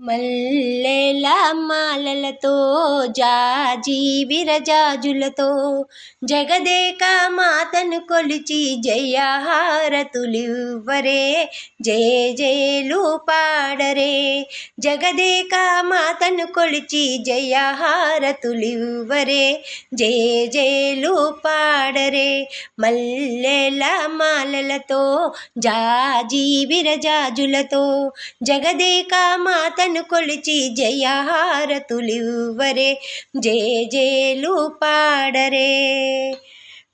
మల్లెల మాలలతో జాజి విరజాజులతో జగదేక మాతను కొలిచి జయహారతులివ్వరే జయ జయలు పాడరే. జగదేక మాతను కొలిచి జయహారతులివ్వరే జయ జయలు పాడరే. మల్లెల మాలలతో జాజి విరజాజులతో జగదేక మాతను కొలిచి జయహారతులివ్వరే జయ జయలు పాడరే.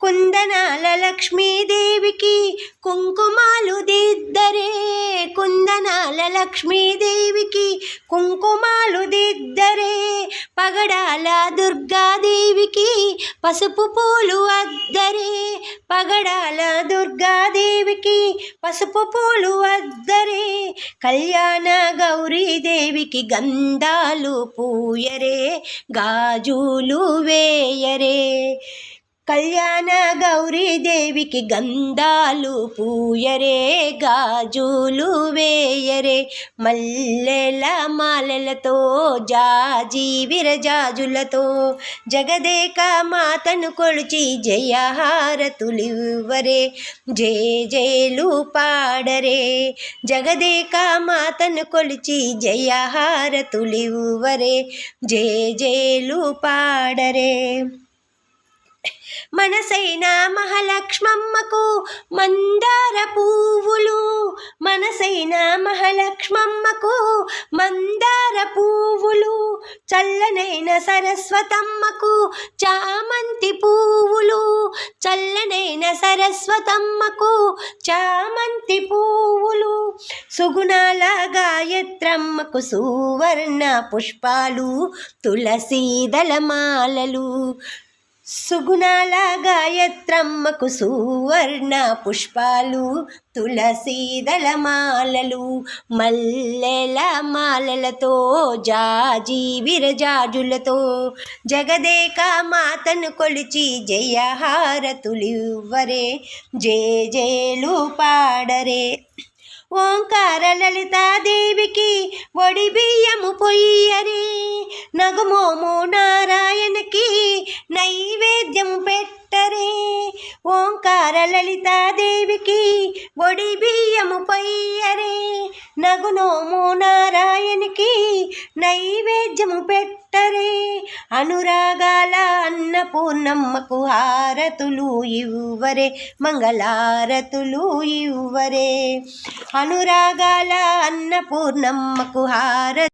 కుందనాల లక్ష్మీదేవికి కుంకుమాలు దిద్దరే. కుందనాల లక్ష్మీదేవికి కుంకుమాలు దిద్దరే. పగడాల దుర్గా దుర్గాదేవికి పసుపు పూలు అద్దరే. పగడాల దుర్గాదేవికి పసుపు పూలు అద్దరే. కళ్యాణ గౌరీదేవికి గంధాలు పూయరే గాజులు వేయరే. కళ్యాణ గౌరీదేవికి గంధాలు పూయరే గాజులు వేయరే మల్లెల మాలలతో జాజి విరజాజులతో జగదేక మాతను కొలిచి జయహారతులివ్వరే జయ జయలు పాడరే జగదేక మాతను కొలిచి జయహారతులివ్వరే జయ జయలు పాడరే. మనసైన మహాలక్ష్మమ్మకు మందార పువ్వులు. మనసైన మహాలక్ష్మమ్మకు మందార పువ్వులు. చల్లనైన సరస్వతమ్మకు చామంతి పువ్వులు. చల్లనైన సరస్వతమ్మకు చామంతి పువ్వులు. సుగుణాల గాయత్రమ్మకు సువర్ణ పుష్పాలు. తులసీదళమాలలు సుగుణాల గాయత్రమ్మకు సువర్ణ పుష్పాలు తులసీదళమాలలు మల్లెల మాలలతో జాజి విరజాజులతో జగదేక మాతను కొలిచి జయహారతులివ్వరే జే జేలు పాడరే. ఓంకార లలితాదేవికి ఒడి బియ్యము పొయ్యరే నగుమోము నారాయణకి నై ఓంకార లలితాదేవికి ఒడి బియ్యము పొయ్యరే. నగునోము నారాయణకి నైవేద్యము పెట్టరే. అనురాగాల అన్నపూర్ణమ్మకు హారతులు ఇవ్వరే మంగళారతులు ఇవ్వరే. అనురాగాల అన్నపూర్ణమ్మకు హార